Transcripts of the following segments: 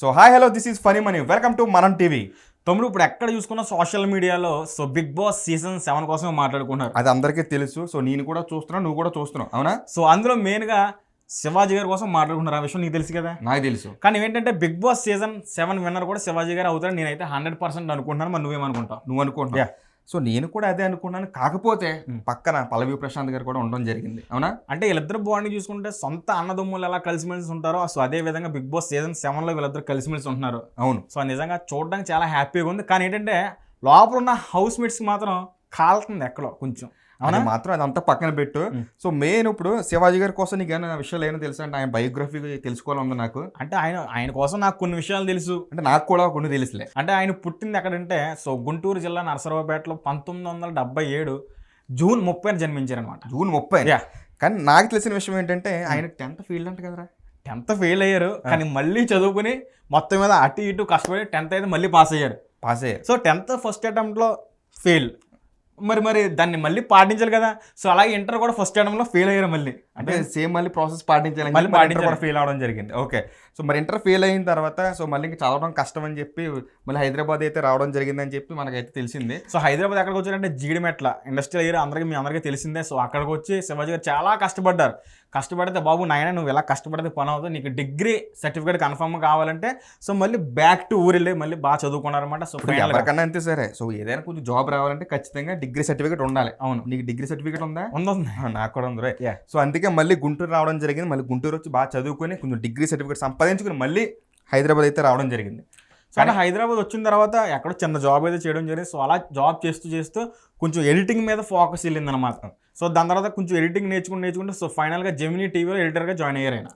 So hi hello this is funny money. Welcome to Manam TV. తమ్ముడు ఇప్పుడు ఎక్కడ చూసుకున్న సోషల్ మీడియాలో so Big Boss season seven కోసం మాట్లాడుకున్నారు అది అందరికీ తెలుసు. సో నేను కూడా చూస్తున్నా నువ్వు కూడా చూస్తున్నావు అవునా? సో అందులో మెయిన్గా శివాజీ గారి కోసం మాట్లాడుకున్నారు ఆ విషయం నీకు తెలుసు కదా? నాకు తెలుసు. కానీ ఏంటంటే Big Boss season seven winner కూడా శివాజీ గారు అవుతారని నేనైతే హండ్రెడ్ పర్సెంట్ అనుకుంటున్నాను. మరి నువ్వేమనుకుంటావు? నువ్వు Yeah. సో నేను కూడా అదే అనుకున్నాను. కాకపోతే. పక్కన పల్లవి ప్రశాంత్ గారు కూడా ఉండడం జరిగింది. అవునా? అంటే వీళ్ళిద్దరు బాండింగ్ చూసుకుంటే సొంత అన్నదమ్ములు ఎలా కలిసిమెలిసి ఉంటారో సో అదే విధంగా బిగ్ బాస్ సీజన్ సెవెన్లో వీళ్ళిద్దరు కలిసిమెలిసి ఉంటున్నారు. అవును. సో నిజంగా చూడడానికి చాలా హ్యాపీగా ఉంది. కానీ ఏంటంటే లోపల ఉన్న హౌస్ మేట్స్కి మాత్రం కాలుతుంది ఎక్కడో కొంచెం. అవునా? మాత్రం అదంతా పక్కన పెట్టు. సో మెయిన్ ఇప్పుడు శివాజీ గారి కోసం నీకు ఏమైనా విషయాలు ఏమైనా తెలుసా అంటే ఆయన బయోగ్రఫీ తెలుసుకోవాలని ఉంది నాకు? అంటే ఆయన ఆయన కోసం నాకు కొన్ని విషయాలు తెలుసు. అంటే నాకు కూడా కొన్ని తెలుసులే. అంటే ఆయన పుట్టింది ఎక్కడంటే సో గుంటూరు జిల్లా నరసరావుపేటలో పంతొమ్మిది వందల డెబ్బై ఏడు జూన్ ముప్పై జన్మించారనమాట. జూన్ ముప్పై. కానీ నాకు తెలిసిన విషయం ఏంటంటే ఆయన టెన్త్ ఫీల్డ్ అంట కదరా. టెన్త్ ఫెయిల్ అయ్యారు. కానీ మళ్ళీ చదువుకుని మొత్తం మీద అటు ఇటు కష్టపడి టెన్త్ అయితే మళ్ళీ పాస్ అయ్యారు. పాస్ అయ్యారు. సో టెన్త్ ఫస్ట్ అటెంప్ట్లో ఫెయిల్ మరి మరి దాన్ని మళ్ళీ పాటించాలి కదా. సో అలాగే ఇంటర్ కూడా ఫస్ట్ అటెంప్ట్లో ఫెయిల్ అయ్యారు మళ్ళీ. అంటే సేమ్ మళ్ళీ ప్రాసెస్ పాటించాలి మళ్ళీ పాటించాలి. కూడా ఫెయిల్ అవడం జరిగింది. ఓకే సో మరి ఇంటర్ ఫెయిల్ అయిన తర్వాత సో మళ్ళీ ఇంకా చదవడం కష్టం అని చెప్పి మళ్ళీ హైదరాబాద్ అయితే రావడం జరిగిందని చెప్పి మనకైతే తెలిసింది. సో హైదరాబాద్ ఎక్కడికి వచ్చారంటే జీడిమెట్ల. ఇండస్ట్రియల్ ఏరియా అందరికీ మీ అందరికీ తెలిసిందే. సో అక్కడికి వచ్చి శివాజీ గారు చాలా కష్టపడ్డారు. కష్టపడితే బాబు నాయన నువ్వు ఇలా కష్టపడితే పని అవుతుంది నీకు డిగ్రీ సర్టిఫికేట్ కన్ఫర్మ్ కావాలంటే సో మళ్ళీ బ్యాక్ టు ఊరు వెళ్ళి మళ్ళీ బాగా చదువుకున్నారన్నమాట. సో ఎవరికన్నా అంతే సరే. సో ఏదైనా కొంచెం జాబ్ రావాలంటే ఖచ్చితంగా డిగ్రీ సర్టిఫికేట్ ఉండాలి. అవును. నీకు డిగ్రీ సర్టిఫికేట్ ఉందా? ఉంది నాకు కూడా ఉంది. సో అందుకే మళ్ళీ గుంటూరు రావడం జరిగింది. మళ్ళీ గుంటూరు వచ్చి బాగా చదువుకొని కొంచెం డిగ్రీ సర్టిఫికేట్ సంపాదించుకుని మళ్ళీ హైదరాబాద్ అయితే రావడం జరిగింది. అలా హైదరాబాద్ వచ్చిన తర్వాత ఎక్కడో చిన్న జాబ్ అయితే చేయడం జరిగింది. సో అలా జాబ్ చేస్తూ చేస్తూ కొంచెం ఎడిటింగ్ మీద ఫోకస్ వెళ్ళింది అనమాట సో దాని తర్వాత కొంచెం ఎడిటింగ్ నేర్చుకుంటూ నేర్చుకుంటూ సో ఫైనల్గా జెమినీ టీవీలో ఎడిటర్గా జాయిన్ అయ్యారు ఆయన.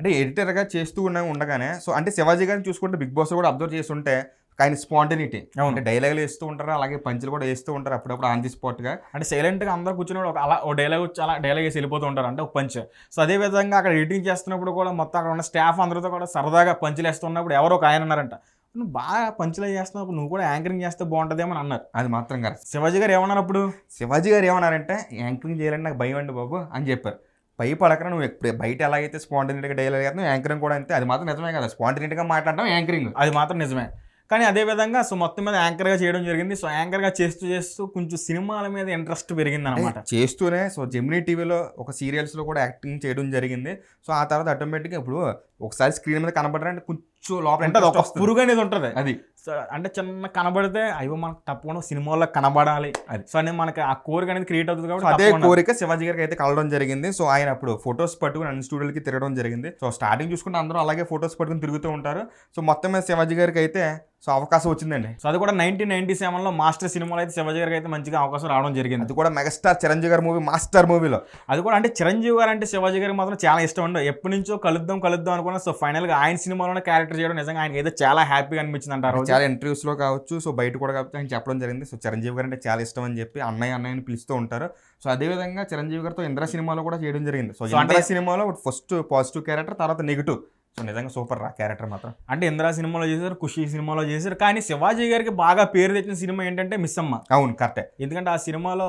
అంటే ఎడిటర్గా చేస్తూ ఉండగానే సో అంటే శివాజీ గారిని చూసుకుంటే బిగ్ బాస్ కూడా అబ్జర్వ్ చేస్తుంటే ఆయన స్పాంటినిటీ. అంటే డైలాగులు వేస్తూ ఉంటారు అలాగే పంచులు కూడా వేస్తూ ఉంటారు అప్పుడప్పుడు ఆన్ ది స్పాట్గా. అంటే సైలెంట్గా అందరూ కూర్చుని ఒక అలా ఓ డైలాగ్ వచ్చి అలా డైలాగ్ వేసి వెళ్ళిపోతూ ఉంటారు అంటే ఒక పంచ్. సో అదే విధంగా అక్కడ ఎడిటింగ్ చేస్తున్నప్పుడు కూడా మొత్తం అక్కడ ఉన్న స్టాఫ్ అందరితో కూడా సరదాగా పంచులు వేస్తున్నప్పుడు ఎవరో ఒక ఆయన అన్నారంట నువ్వు బాగా పంచులు చేస్తున్నప్పుడు నువ్వు కూడా యాంకరింగ్ చేస్తే బాగుంటుందేమో అని అన్నారు. అది మాత్రం కరెక్ట్. శివాజీ గారు ఏమన్నారు అప్పుడు? శివాజీ గారు ఏమన్నారంటే యాంకరింగ్ చేయాలంటే నాకు భయం అండి బాబు అని చెప్పారు. భయపడకరా నువ్వు ఎప్పుడు బయట ఎలాగైతే స్పాంటినిటీగా డైలాగ్ చేస్తున్నావు యాంకరింగ్ కూడా అంతే. అది మాత్రం నిజమే కదా స్పాంటినిటీగా మాట్లాడటం యాంకరింగ్. అది మాత్రం నిజమే. కానీ అదే విధంగా సో మొత్తం మీద యాంకర్గా చేయడం జరిగింది. సో యాంకర్గా చేస్తూ చేస్తూ కొంచెం సినిమాల మీద ఇంట్రెస్ట్ పెరిగింది అనమాట చేస్తూనే సో జెమినీ టీవీలో ఒక సీరియల్స్లో కూడా యాక్టింగ్ చేయడం జరిగింది. సో ఆ తర్వాత ఆటోమేటిక్గా ఇప్పుడు ఒకసారి స్క్రీన్ మీద కనబడారంటే కొంచెం లోపల ఉంటుంది ఒక. పురుగు అనేది ఉంటుంది. అది. సో అంటే చిన్న కనబడితే అయ్యో మనకు తప్పకుండా సినిమాల్లో కనబడాలి. అది. సో అనేది మనకి ఆ కోరిక అనేది క్రియేట్ అవుతుంది కాబట్టి అదే. కోరిక శివాజీ గారికి అయితే కలవడం జరిగింది. సో ఆయన అప్పుడు ఫొటోస్ పట్టుకుని అన్ని స్టూడియోలకి తిరగడం జరిగింది. సో స్టార్టింగ్ చూసుకుంటే అందరూ అలాగే ఫొటోస్ పట్టుకుని తిరుగుతూ ఉంటారు. సో మొత్తం మీద శివాజీ గారికి అయితే సో అవకాశం వచ్చిందండి. సో అది కూడా నైన్టీన్ నైన్టీ సెవెన్లో మాస్టర్ సినిమాలో అయితే శివాజీ గారికి అయితే మంచిగా అవకాశం రావడం జరిగింది. అది కూడా మెగాస్టార్ చిరంజీవి గారి మూవీ మాస్టర్ మూవీలో. అది కూడా అంటే చిరంజీవి గారు అంటే శివాజీ గారికి మాత్రం చాలా ఇష్టం ఉండే ఎప్పటి నుంచో కలుద్దాం కలుద్దాం అనుకున్నా సో ఫైనల్గా ఆయన సినిమాలోనే క్యారెక్టర్ చేయడం నిజంగా ఆయనకి అయితే చాలా హ్యాపీగా అనిపించింది అంటారు చాలా ఇంటర్వ్యూస్లో కావచ్చు సో బయట కూడా కావచ్చు ఆయన చెప్పడం జరిగింది. సో చిరంజీవి గారు అంటే చాలా ఇష్టం అని చెప్పి అన్నయ్య అన్నయ్యని పిలుస్తూ ఉంటారు. సో అదే విధంగా చిరంజీవి గారితో ఇంద్ర సినిమాలో కూడా చేయడం జరిగింది. సో ఇంద్ర సినిమాలో ఫస్ట్ పాజిటివ్ క్యారెక్టర్ తర్వాత నెగిటివ్. సో నిజంగా సూపర్ రా క్యారెక్టర్ మాత్రం. అంటే ఇంద్రా సినిమాలో చేశారు ఖుషి సినిమాలో చేశారు కానీ శివాజీ గారికి బాగా పేరు తెచ్చిన సినిమా ఏంటంటే మిస్ అమ్మ అవును కరెక్టే ఎందుకంటే ఆ సినిమాలో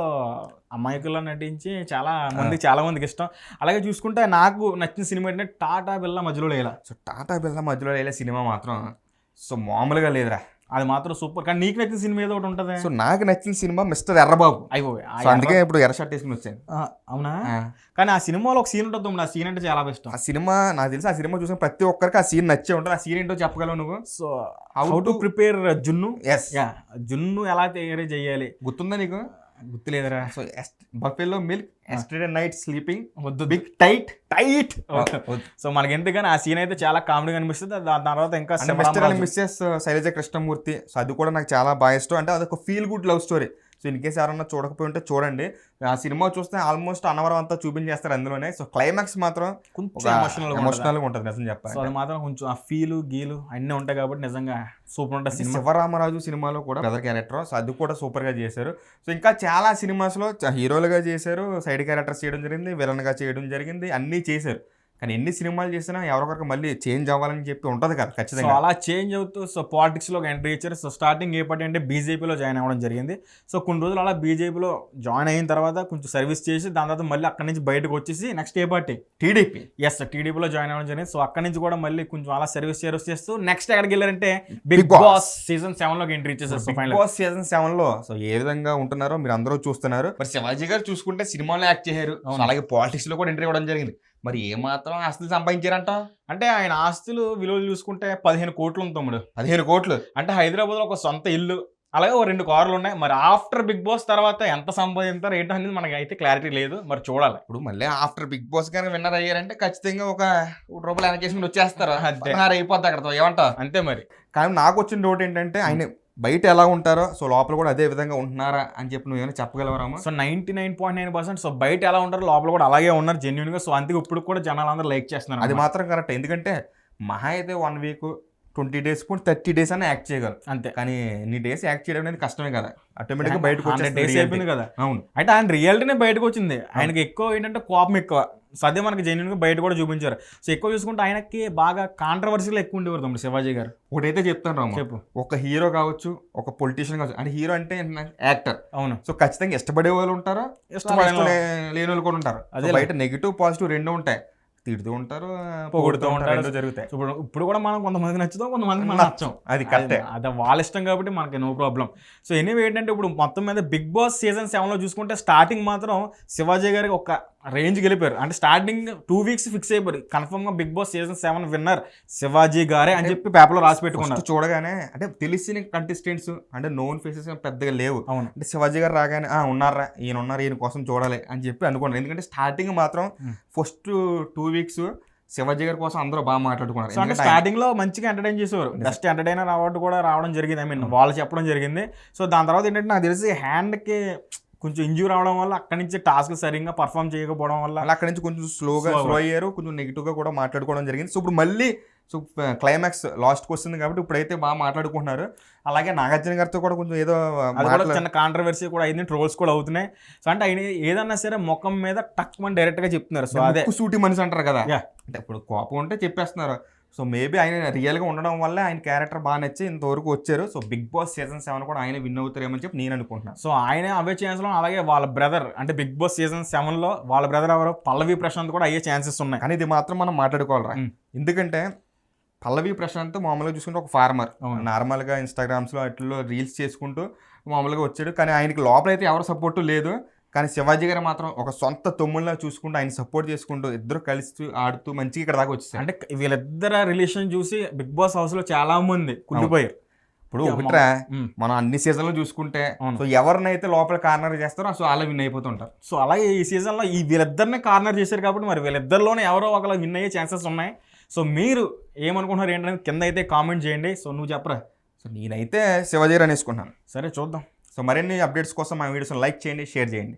అమాయకుల్లో నటించి చాలా మంది చాలా మందికి ఇష్టం. అలాగే చూసుకుంటే నాకు నచ్చిన సినిమా ఏంటంటే టాటా బిల్ల మధ్యలో లేలా సో టాటా బిర్లా మధ్యలో వెళ్ళే సినిమా మాత్రం సో మామూలుగా లేదురా. అది మాత్రం సూపర్. కానీ నీకు నచ్చిన సినిమా ఏదో ఒకటి ఉంటుంది. సో నాకు నచ్చిన సినిమా మిస్టర్ ఎర్రబాబు. అయిపోయి అందుకే ఇప్పుడు ఎర్ర షర్ట్ వేసుకుని వచ్చాను. అవునా. కానీ ఆ సినిమాలో ఒక సీన్ ఉంటుంది. ఆ సీన్ అంటే చాలా ఇష్టం. ఆ సినిమా నాకు తెలిసి ఆ సినిమా చూసిన ప్రతి ఒక్కరికి ఆ సీన్ నచ్చే ఉంటుంది. ఆ సీన్ ఏంటో చెప్పగలవు నువ్వు? సో హౌ టు ప్రిపేర్ జున్ను? ఎస్ జున్ను ఎలా తయారు చేయాలి? గుర్తుందా నీకు? గుర్తులేదురా. So buffalo milk yesterday night sleeping వద్దు. బిగ్ టైట్ టైట్ సో మనకి ఎందుకని ఆ సీన్ అయితే చాలా కామెడీ అనిపిస్తుంది. దాని తర్వాత ఇంకా Mr. Mrs Sailaja Krishnamurthy. So అది కూడా నాకు చాలా బాగా ఇష్టం అంటే అదొక feel good love story so in case ఎవరన్నా చూడకపోయి ఉంటే చూడండి. ఆ సినిమా చూస్తే ఆల్మోస్ట్ అనవరం అంతా చూపించేస్తారు అందులోనే. సో క్లైమాక్స్ మాత్రం కొంచెం ఎమోషనల్ ఎమోషనల్గా ఉంటుంది. నిజం సో చెప్పాలి అది మాత్రం కొంచెం ఆ ఫీలు గీలు అన్నీ ఉంటాయి కాబట్టి నిజంగా సూపర్ ఉంటుంది సినిమా. శివరామరాజు సినిమాలో కూడా బ్రదర్ క్యారెక్టర్ సో అది కూడా సూపర్గా చేశారు. సో ఇంకా చాలా సినిమాస్లో చ- హీరోలుగా చేశారు. సైడ్ క్యారెక్టర్స్ చేయడం జరిగింది విలన్గా చేయడం జరిగింది అన్నీ చేశారు. కానీ ఎన్ని సినిమాలు చేసినా ఎవరికొరకు మళ్ళీ చేంజ్ అవ్వాలని చెప్పి ఉంటుంది కదా ఖచ్చితంగా. అలా చేంజ్ అవుతూ సో పాలిటిక్స్లో ఎంట్రీ ఇచ్చారు. సో స్టార్టింగ్ ఏ పార్టీ అంటే బీజేపీలో జాయిన్ అవ్వడం జరిగింది. సో కొన్ని రోజులు అలా బీజేపీలో జాయిన్ అయిన తర్వాత కొంచెం సర్వీస్ చేసి దాని తర్వాత మళ్ళీ అక్కడి నుంచి బయటకు వచ్చేసి నెక్స్ట్ ఏ పార్టీ టీడీపీ ఎస్ టీడీపీలో జాయిన్ అవ్వడం జరిగింది. సో అక్కడి నుంచి కూడా మళ్ళీ కొంచెం అలా సర్వీస్ చేరొస్ చేస్తూ నెక్స్ట్ ఎక్కడికి వెళ్ళారంటే బిగ్. బాస్ సీజన్ సెవెన్లోకి ఎంట్రీ ఇచ్చేసారు so Big final Boss season సెవెన్లో సో ఏ విధంగా ఉంటున్నారో మీరు అందరూ చూస్తున్నారు. మరి శివాజీ గారు చూసుకుంటే సినిమాలో యాక్ట్ చేశారు. అలాగే పాలిటిక్స్లో కూడా ఎంట్రీ ఇవ్వడం జరిగింది. మరి ఏ మాత్రం ఆస్తులు సంపాదించారంట? అంటే ఆయన ఆస్తులు విలువలు చూసుకుంటే పదిహేను కోట్లు ఉంది తమ్ముడు. పదిహేను కోట్లు? అంటే హైదరాబాద్లో ఒక సొంత ఇల్లు అలాగే ఓ రెండు కార్లు ఉన్నాయి. మరి ఆఫ్టర్ బిగ్ బాస్ తర్వాత ఎంత సంపాదించారు ఏంటో అనేది మనకి అయితే క్లారిటీ లేదు. మరి చూడాలి. ఇప్పుడు మళ్ళీ ఆఫ్టర్ బిగ్ బాస్ కానీ విన్నర్ అయ్యారంటే ఖచ్చితంగా ఒక కోటి రూపాయలు వెనకేసుకుని వచ్చేస్తారు. అయిపోద్ది అక్కడ ఏమంటావు? అంతే మరి. కానీ నాకు వచ్చిన డౌట్ ఏంటంటే ఆయన బయట ఎలా ఉంటారో సో లోపల కూడా అదే విధంగా ఉంటున్నారా అని చెప్పి నువ్వు ఏమైనా చెప్పగలవరామా so ninety nine point nine percent so బయట ఎలా ఉంటారు లోపల కూడా అలాగే ఉన్నారు జెన్యున్గా. సో అందుకే ఇప్పుడు కూడా జనాలు అందరూ లైక్ చేస్తున్నారు అది. మాత్రం కరెక్ట్. ఎందుకంటే మహా అయితే వన్ వీక్ ట్వంటీ డేస్ కూడా థర్టీ డేస్ అని యాక్ట్ చేయగలరు అంతే. కానీ ఎన్ని డేస్ యాక్ట్ చేయడం అనేది కష్టమే కదా. ఆటోమేటిక్గా బయటకు హండ్రెడ్ డేస్ అయిపోయింది. కదా. అవును. అంటే ఆయన రియాలిటీనే బయటకు వచ్చింది. ఆయనకి ఎక్కువ ఏంటంటే కోపం ఎక్కువ. సో అదే మనకి జెన్యున్గా బయట కూడా చూపించారు. సో ఎక్కువ చూసుకుంటే ఆయనకి బాగా కాంట్రవర్సీలు ఎక్కువ ఉండేవారు తమ్ముడు శివాజీ గారు. ఒకటైతే చెప్తాను రాము. చెప్పు. ఒక హీరో కావచ్చు ఒక పొలిటీషియన్ కావచ్చు. అంటే హీరో అంటే యాక్టర్ అవును. సో ఖచ్చితంగా ఇష్టపడే వాళ్ళు ఉంటారు? ఇష్టపడే లేని వాళ్ళు కూడా ఉంటారు. సో అదేలే. బయట నెగిటివ్ పాజిటివ్ రెండు ఉంటాయి. తిడుతూ ఉంటారు పొగుడుతూ ఉంటారు. జరుగుతాయి. ఇప్పుడు ఇప్పుడు కూడా మనం కొంతమందికి నచ్చుతాం కొంతమందికి మనం నచ్చం. అది కరెక్టే. అది- వాళ్ళ ఇష్టం కాబట్టి మనకి నో ప్రాబ్లం సో ఎనీవే ఏంటంటే ఇప్పుడు మొత్తం మీద బిగ్ బాస్ సీజన్ సెవెన్లో చూసుకుంటే స్టార్టింగ్ మాత్రం శివాజీ గారికి ఒక రేంజ్ గెలిపారు అంటే స్టార్టింగ్ టూ వీక్స్ ఫిక్స్ అయిపోయారు. కన్ఫర్మ్గా Big Boss season seven winner Shivaji గారే అని చెప్పి పేపర్లో రాసి పెట్టుకున్నారు. చూడగానే అంటే తెలిసిన కంటెస్టెంట్స్ అంటే నోన్ ఫేసెస్ పెద్దగా లేవు. అవును. అంటే శివాజీ గారు రాగానే ఆ ఉన్నారా? ఈయన ఉన్నారు ఈయన కోసం చూడాలి అని చెప్పి అనుకున్నాను ఎందుకంటే స్టార్టింగ్ మాత్రం. ఫస్ట్ టూ వీక్స్ శివాజీ గారి కోసం అందరూ బాగా మాట్లాడుకున్నారు. అంటే స్టార్టింగ్లో మంచిగా ఎంటర్టైన్ చేసేవారు. బెస్ట్ ఎంటర్టైనర్ అవార్డు కూడా రావడం జరిగింది. ఐ మీన్ వాళ్ళు చెప్పడం జరిగింది. సో దాని తర్వాత ఏంటంటే నాకు తెలిసి హ్యాండ్కి కొంచెం ఇంజ్యూర్ అవడం వల్ల అక్కడి నుంచి టాస్క్ సరిగ్గా పర్ఫామ్ చేయకపోవడం వల్ల అక్కడ నుంచి కొంచెం స్లోగా స్లో అయ్యారు కొంచెం నెగిటివ్గా కూడా మాట్లాడుకోవడం జరిగింది. సో ఇప్పుడు మళ్ళీ సో క్లైమాక్స్ లాస్ట్కి వస్తుంది కాబట్టి ఇప్పుడైతే బాగా మాట్లాడుకుంటున్నారు. అలాగే నాగార్జున గారితో కూడా కొంచెం ఏదో చిన్న కాంట్రవర్సీ కూడా అయింది ట్రోల్స్ కూడా అవుతున్నాయి. సో అంటే ఆయన ఏదన్నా సరే ముఖం మీద టక్ మన డైరెక్ట్గా చెప్తున్నారు. సో అదే. సూటి మనిషి అంటారు కదా. అంటే ఇప్పుడు కోపం ఉంటే చెప్పేస్తున్నారు. సో మేబీ ఆయన రియల్గా ఉండడం వల్ల ఆయన క్యారెక్టర్ బాగా నచ్చి ఇంతవరకు వచ్చారు. So Big Boss season seven కూడా ఆయన విన్ అవుతారేమని చెప్పి నేను అనుకుంటున్నాను సో ఆయన అవే ఛాన్స్లో అలాగే వాళ్ళ బ్రదర్ అంటే బిగ్ బాస్ సీజన్ సెవెన్లో వాళ్ళ బ్రదర్ ఎవరు? పల్లవి ప్రశాంత్ కూడా అయ్యే ఛాన్సెస్ ఉన్నాయి. కానీ ఇది మాత్రం మనం మాట్లాడుకోవాలరా. ఎందుకంటే పల్లవి ప్రశాంత్ మామూలుగా చూసుకుంటే ఒక ఫార్మర్. నార్మల్గా ఇన్స్టాగ్రామ్స్లో వాటిల్లో రీల్స్ చేసుకుంటూ మామూలుగా వచ్చాడు. కానీ ఆయనకి లోపలైతే ఎవరు సపోర్ట్ లేదు. కానీ శివాజీ గారు మాత్రం ఒక సొంత తమ్ముళ్ళ చూసుకుంటూ ఆయన సపోర్ట్ చేసుకుంటూ ఇద్దరు కలిసి ఆడుతూ మంచిగా ఇక్కడ దాకా వచ్చేసారు. అంటే వీళ్ళిద్దర రిలేషన్ చూసి బిగ్ బాస్ హౌస్లో చాలా మంది కుళ్ళిపోయారు ఇప్పుడు ఒకట్రా. మనం అన్ని సీజన్లు చూసుకుంటే. సో ఎవరినైతే లోపల కార్నర్ చేస్తారో సో అలా విన్ అయిపోతుంటారు. సో అలాగే ఈ సీజన్లో ఈ వీళ్ళిద్దరిని కార్నర్ చేశారు కాబట్టి మరి వీళ్ళిద్దరిలోనే ఎవరో ఒకరు విన్ అయ్యే ఛాన్సెస్ ఉన్నాయి. సో మీరు ఏమనుకుంటున్నారు ఏంటనేది కింద అయితే కామెంట్ చేయండి. సో నువ్వు చెప్పరా. సో నేనైతే శివాజీ గారు అనేసుకున్నాను సరే చూద్దాం. సో మరిన్ని అప్డేట్స్ కోసం మా వీడియోస్ లైక్ చేయండి షేర్ చేయండి.